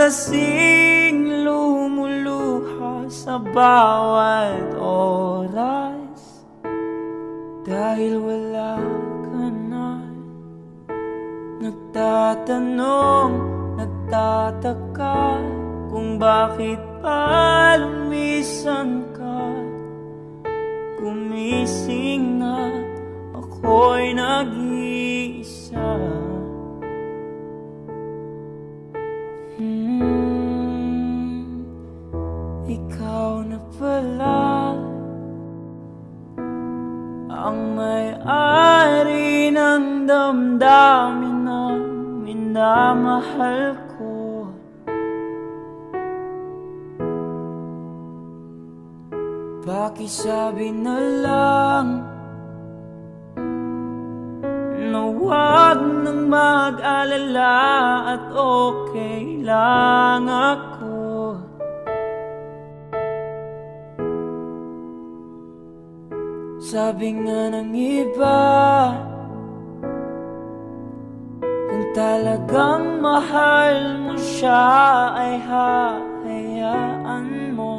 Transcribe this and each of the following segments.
Nalalasing lumuluha sa bawat oras. Dahil wala ka na. Nagtatanong, nagtataka Kung bakit pa lumisan ka. Gumising na ako'y nag-iisa pala Ang may-ari ng damdamin na minamahal ko. Pakisabi na lang na huwag nang mag-alala at okay lang ako Sabi nga ng iba Kung talagang mahal mo siya ay hayaan mo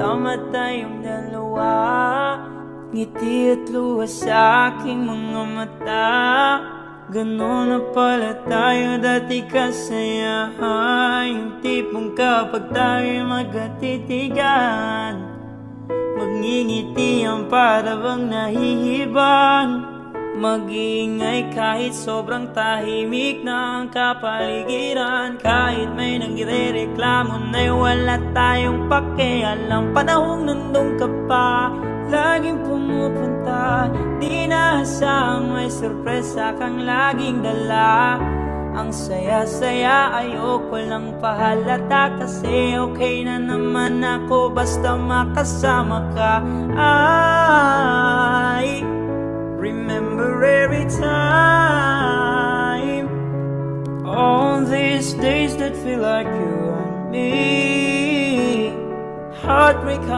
magkasama tayong dalawa. Ngiti at luha sa aking mga mata. Ganon na pala tayo dati kasaya Yung tipong kapag tayo magkatitigan Magngingiti ang para bang nahihibang Mag-iingay kahit sobrang tahimik na ang kapaligiran. Kahit may nagre-reklamo na'y wala tayong pakialam. Panahong nandun ka pa, laging pumupunta. Di naasang may sorpresa kang laging dala. Ang saya-saya ayoko lang pahalata. Kasi okay na naman ako basta makasama ka. I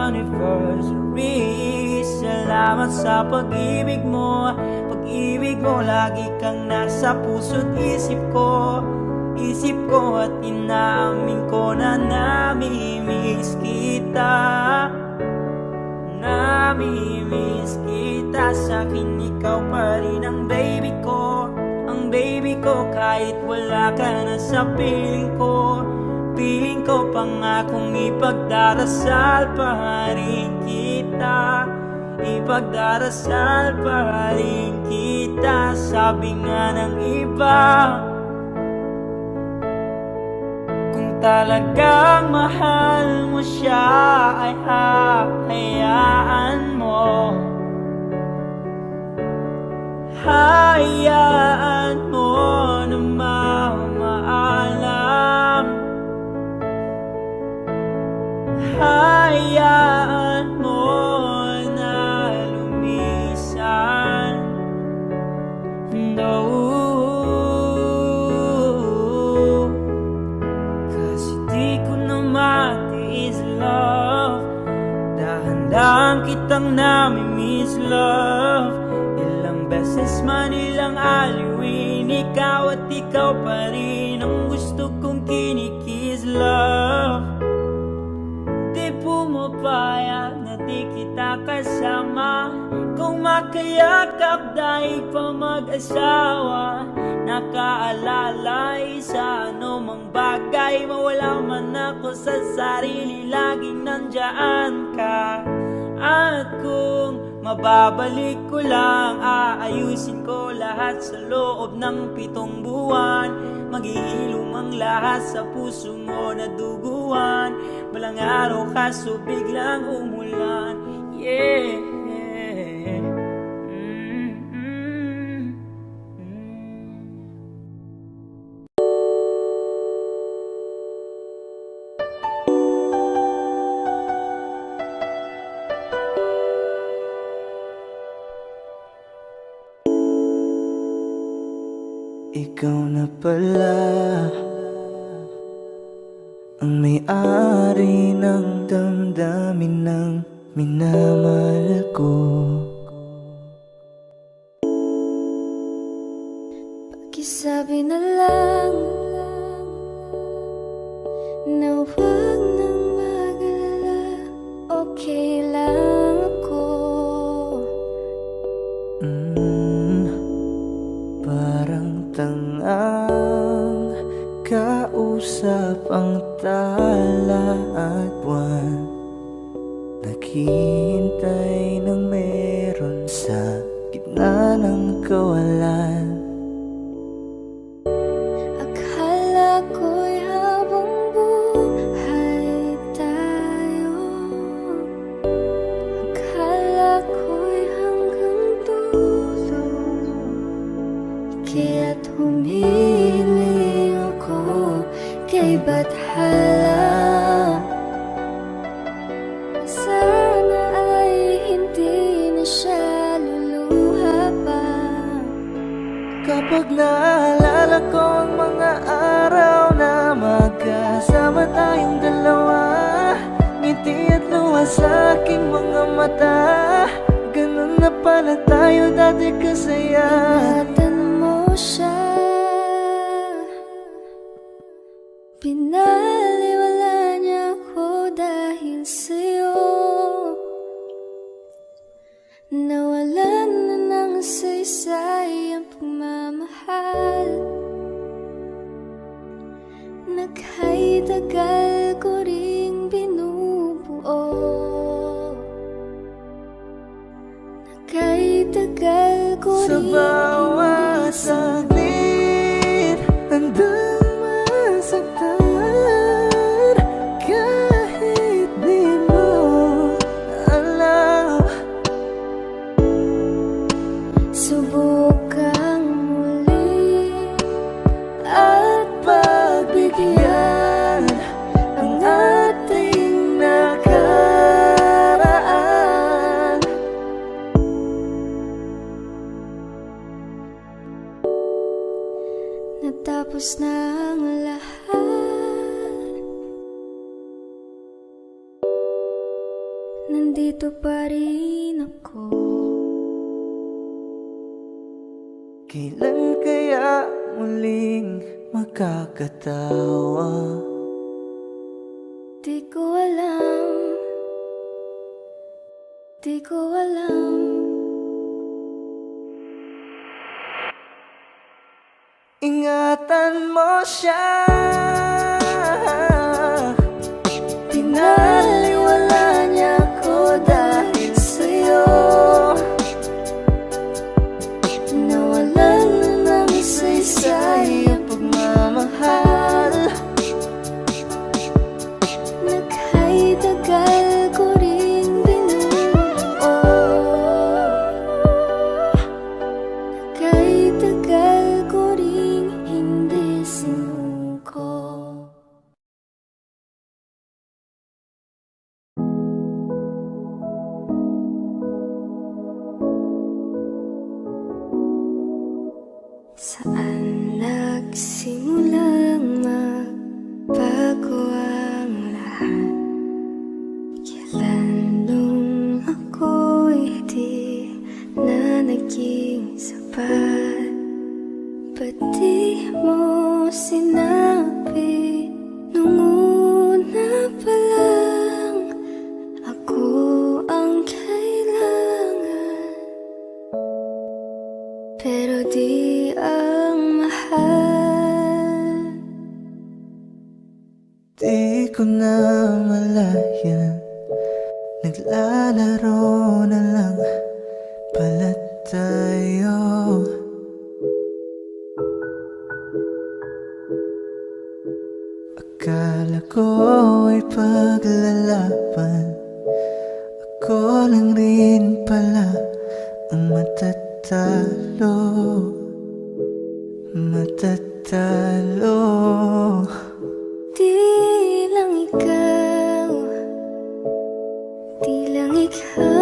anniversary Salamat sa pag-ibig mo. Pag-ibig mo Lagi kang nasa puso't isip ko. Isip ko at inamin ko na namimiss kita. Namimiss kita. Sa akin ikaw pa rin ang baby ko. Ang baby ko kahit wala ka na sa piling ko Piling ko pangakong ipagdarasal pa rin kita. Ipagdarasal pa rin kita Sabi nga ng iba. Kung talagang mahal mo siya ay hayaan mo. Hayaan mo na mamaalam Hayaan mo na lumisan. No. Kasi di ko na matiis love. Dahan-dahan kitang namimiss love. Ilang beses man ilang aliwin Ikaw at ikaw pa rin Ang gusto kong kinikiss love kasama Kung makayakap dahil pa mag-asawa Nakaalalay sa anumang bagay. Mawala man ako sa sarili Laging nandyaan ka. At kung mababalik ko lang Aayusin ko lahat sa loob ng pitong buwan. Maghihilom ang lahat sa puso mo na duguan. Malang araw kaso biglang umulan. Ikaw na pala Ang may-ari ng damdamin ng minamahal ko. Pakisabi na lang mata. Ganun na pala tayo dati kasaya. Ingatan sa bawat sa nandito pa rin ako. Kailan kaya muling makakatawa? Di ko alam. Di ko alam. Ingatan mo siya. Akala ko ay paglalaban. Ako lang rin pala ang matatalo. Matatalo. Di lang ikaw. Di lang ikaw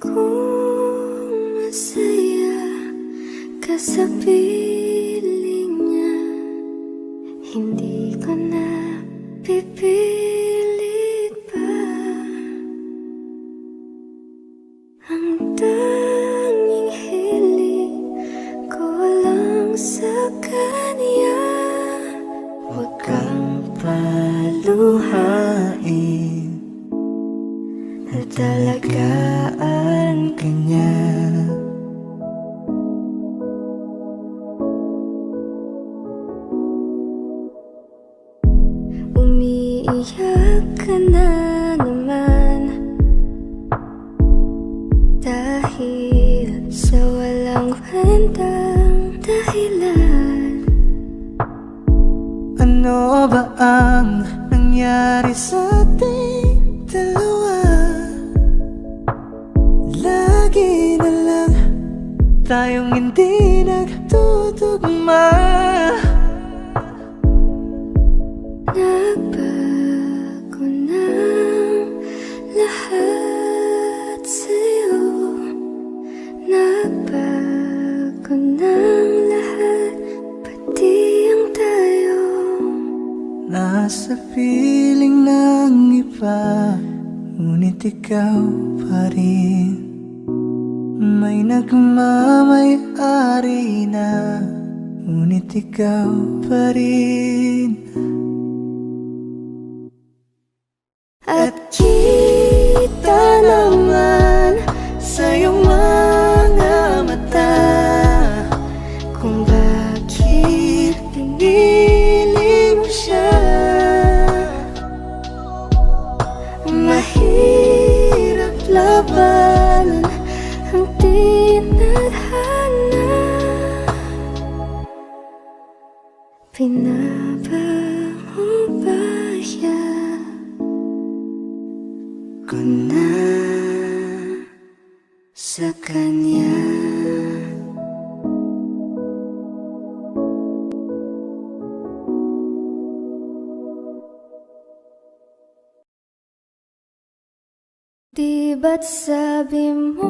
kung masaya ka sa piling Umiiyak ka na naman. Dahil sa walang kwentang dahilan. Ano ba ang nangyari sa ating dalawa? Lagi na lang tayong hindi nagtutugma Nasa piling ng iba Ngunit ikaw pa rin. May nagmamayari na Ngunit ikaw pa rin ba't sabi mo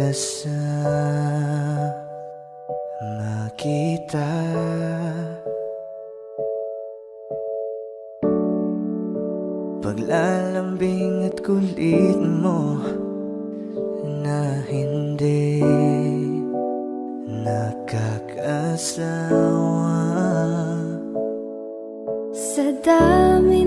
kasama kita Paglalambing at kulit mo na hindi nakakasawa. Sa dami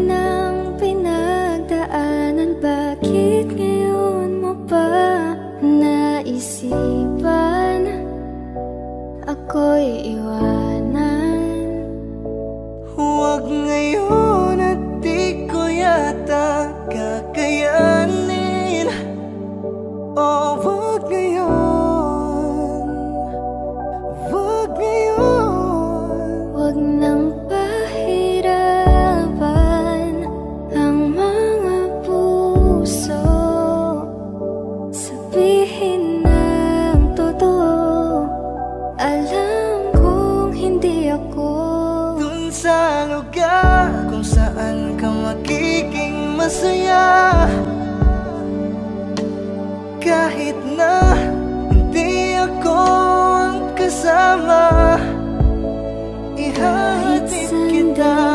ฉัน hati kita